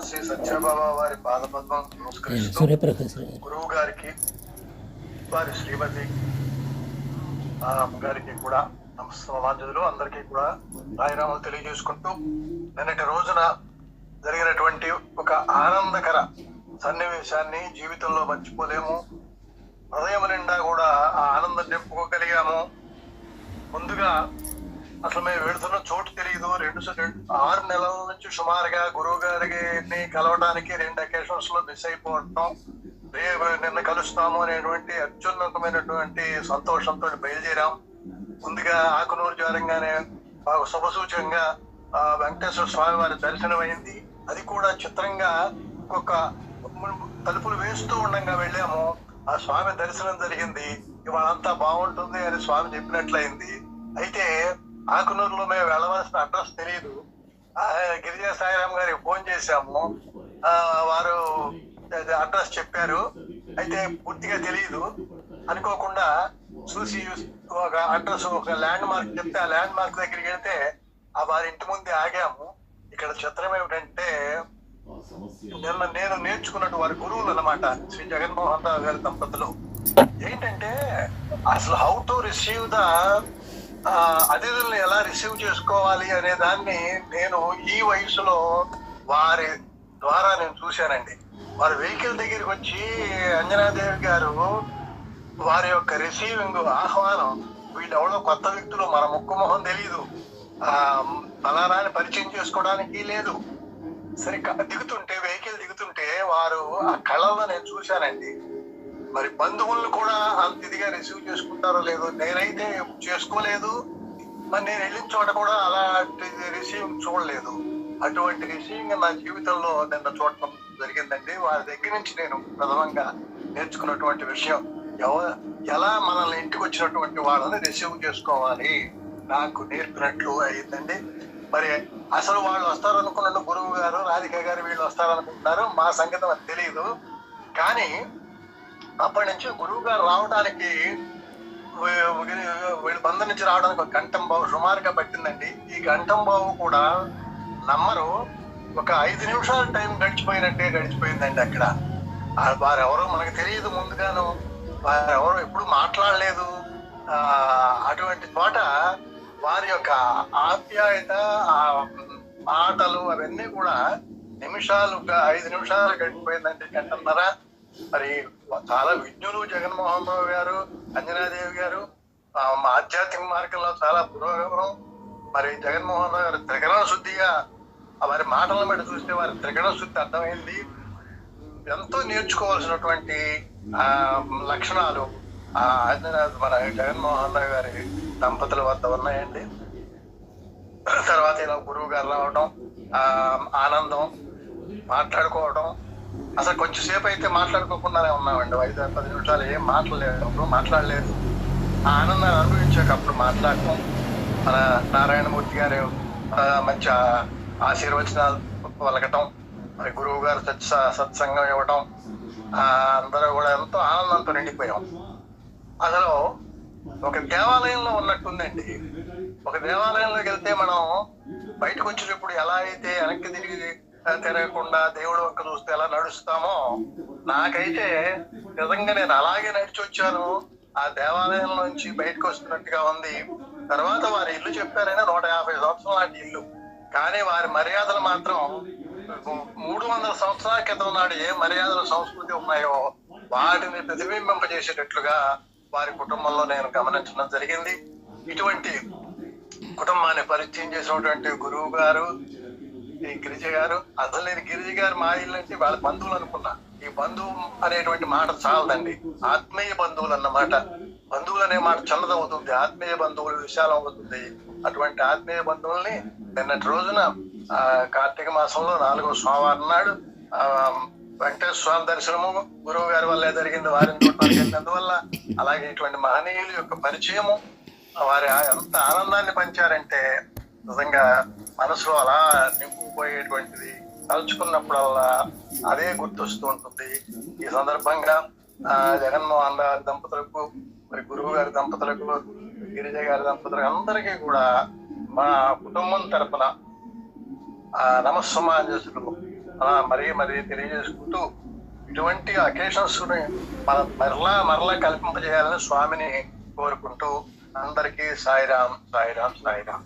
శ్రీ సత్యబాబా వారి పాదపద్మం నమస్కరిస్తూ గురువు గారికి వారి శ్రీమతి గారికి కూడా నమస్కారాంజలు అందరికీ కూడా రాయనామాలు తెలియజేసుకుంటూ నిన్నటి రోజున జరిగినటువంటి ఒక ఆనందకర సన్నివేశాన్ని జీవితంలో మర్చిపోలేము. హృదయం నిండా కూడా ఆ ఆనందం నింపుకోగలిగాము ముందుగా అసలు మేము వెళుతున్న చోటు తెలియదు రెండు ఆరు నెలల నుంచి సుమారుగా గురువు గారిని కలవడానికి రెండు అకేషన్స్లో మిస్ అయిపోవటం రేపు నిన్న కలుస్తాము అనేటువంటి అత్యున్నతమైనటువంటి సంతోషంతో బయలుదేరాం. ముందుగా ఆకునూరు జారంగానే మాకు శుభసూచకంగా ఆ వెంకటేశ్వర స్వామి వారి దర్శనం అయింది. అది కూడా చిత్రంగా ఒక్కొక్క తలుపులు వేస్తూ ఉండగా వెళ్ళాము. ఆ స్వామి దర్శనం జరిగింది. ఇవాళంతా బాగుంటుంది అని స్వామి చెప్పినట్లయింది. అయితే ఆకునూరులో మేము వెళ్ళవలసిన అడ్రస్ తెలియదు గిరిజా సాయిరామ్ గారికి ఫోన్ చేశాము. ఆ, వారు అడ్రస్ చెప్పారు. అయితే పూర్తిగా తెలియదు అనుకోకుండా చూసి ఒక అడ్రస్ ఒక ల్యాండ్ మార్క్ చెప్తే ఆ ల్యాండ్ మార్క్ దగ్గరికి వెళ్తే ఆ వారి ఇంటి ముందే ఆగాము. ఇక్కడ చిత్రం ఏమిటంటే నిన్న నేను నేర్చుకున్నట్టు వారి గురువులు అన్నమాట శ్రీ జగన్మోహన్ రావు గారి దంపతులు. ఏంటంటే అసలు హౌ టు రిసీవ్ ద అతిథుల్ని ఎలా రిసీవ్ చేసుకోవాలి అనే దాన్ని నేను ఈ వయసులో వారి ద్వారా నేను చూశానండి. వారి వెహికల్ దగ్గరికి వచ్చి అంజనాదేవి గారు వారి యొక్క రిసీవింగ్ ఆహ్వానం వీళ్ళెవడో కొత్త వ్యక్తులు మన ముక్కు మొహం తెలియదు ఆ ఫలానాన్ని పరిచయం చేసుకోవడానికి లేదు. సరే దిగుతుంటే వెహికల్ దిగుతుంటే వారు ఆ కళల్లో నేను చూశానండి. మరి బంధువులను కూడా అంత ఇదిగా రిసీవ్ చేసుకుంటారో లేదో నేనైతే చేసుకోలేదు. మరి నేను వెళ్ళిన చోట కూడా అలాంటి రిసీవింగ్ చూడలేదు. అటువంటి రిసీవింగ్ నా జీవితంలో నిన్న చూడటం జరిగిందండి. వారి దగ్గర నుంచి నేను ప్రథమంగా నేర్చుకున్నటువంటి విషయం. ఎవ- ఎలా మనల్ని ఇంటికి వచ్చినటువంటి వాళ్ళని రిసీవ్ చేసుకోవాలి? నాకు నేర్పినట్లు అయిందండి. మరి అసలు వాళ్ళు వస్తారనుకున్నాడు గురువు గారు రాధిక గారు వీళ్ళు వస్తారనుకుంటున్నారు. మా సంగతి తెలియదు కానీ అప్పటి నుంచి గురువు గారు రావడానికి వీళ్ళు బంధం నుంచి రావడానికి ఒక గంటం బావు సుమారుగా పట్టిందండి. ఈ గంటం బావు కూడా నమ్మరు. ఒక ఐదు నిమిషాల టైం గడిచిపోయినట్టే గడిచిపోయిందండి అక్కడ. వారెవరో మనకు తెలియదు ముందుగాను. వారెవరో ఎప్పుడు మాట్లాడలేదు. అటువంటి చోట వారి యొక్క ఆప్యాయత మాటలు అవన్నీ కూడా నిమిషాలు ఐదు నిమిషాలు గడిచిపోయిందండి గంటన్నర మరి చాలా విజ్ఞులు జగన్మోహన్ రావు గారు అంజనాదేవి గారు ఆధ్యాత్మిక మార్గంలో చాలా పురోగమనం. మరి జగన్మోహన్ రావు గారు త్రికరణ శుద్ధిగా వారి మాటలను బట్టి చూస్తే వారి త్రికరణ శుద్ధి అర్థమైంది. ఎంతో నేర్చుకోవాల్సినటువంటి ఆ లక్షణాలు ఆ ఆంజనేయ మన జగన్మోహన్ రావు గారి దంపతుల వద్ద ఉన్నాయండి. తర్వాత ఇలా గురువు గారు రావడం ఆనందం మాట్లాడుకోవడం అసలు కొంచెం సేపు అయితే మాట్లాడుకోకుండానే ఉన్నామండి. ఐదు పది నిమిషాలు ఏం మాట్లాడలేదు అప్పుడు మాట్లాడలేదు. ఆ ఆనందాన్ని అనుభవించాక అప్పుడు మాట్లాడటం మన నారాయణమూర్తి గారు మంచి ఆశీర్వచనాలు పలకటం మరి గురువు గారు సత్స సత్సంగం ఇవ్వటం ఆ, అందరూ కూడా ఎంతో ఆనందంతో నిండిపోయాం. అసలు ఒక దేవాలయంలో ఉన్నట్టుందండి. ఒక దేవాలయంలోకి వెళ్తే మనం బయటకు వచ్చినప్పుడు ఎలా అయితే వెనక్కి తిరిగి తిరగకుండా దేవుడు ఒక్క చూస్తే ఎలా నడుస్తామో నాకైతే నిజంగా నేను అలాగే నడిచి వచ్చాను. ఆ దేవాలయం నుంచి బయటకు వస్తున్నట్టుగా ఉంది. తర్వాత వారి ఇల్లు చెప్పారైనా నూట యాభై సంవత్సరం లాంటి ఇల్లు. కానీ వారి మర్యాదలు మాత్రం మూడు వందల సంవత్సరాల క్రితం నాడు ఏ మర్యాదల సంస్కృతి ఉన్నాయో వాటిని ప్రతిబింబింపజేసేటట్లుగా వారి కుటుంబంలో నేను గమనించడం జరిగింది. ఇటువంటి కుటుంబాన్ని పరిచయం చేసినటువంటి గురువు గారు ఈ గిరిజ గారు అసలు నేను గిరిజ గారు మా ఇల్లు అంటే వాళ్ళ బంధువులు అనుకున్నా. ఈ బంధువు అనేటువంటి మాట చాలదండి. ఆత్మీయ బంధువులు అన్నమాట. బంధువులు అనే మాట చల్లదవుతుంది ఆత్మీయ బంధువులు విశాలం అవుతుంది. అటువంటి ఆత్మీయ బంధువుల్ని నిన్నటి రోజున ఆ కార్తీక మాసంలో నాలుగో సోమవారం నాడు ఆ వెంకటేశ్వర స్వామి దర్శనము గురువు గారి వల్లే జరిగింది. వారిని చూడటానికి వెళ్ళినందువల్ల అలాగే ఇటువంటి మహనీయుల యొక్క పరిచయము వారి ఎంత ఆనందాన్ని పంచారంటే నిజంగా మనసులో అలా నింపుకుపోయేటువంటిది. తలుచుకున్నప్పుడల్లా అదే గుర్తొస్తూ ఉంటుంది. ఈ సందర్భంగా ఆ జగన్మోహన్ రావు దంపతులకు మరి గురువు గారి దంపతులకు గిరిజ గారి దంపతులకు అందరికీ కూడా మా కుటుంబం తరపున ఆ అలా మరీ మరీ తెలియజేసుకుంటూ ఇటువంటి అకేషన్స్ మన మరలా మరలా కల్పింపజేయాలని స్వామిని కోరుకుంటూ అందరికీ సాయిరాం సాయిరాం సాయిరాం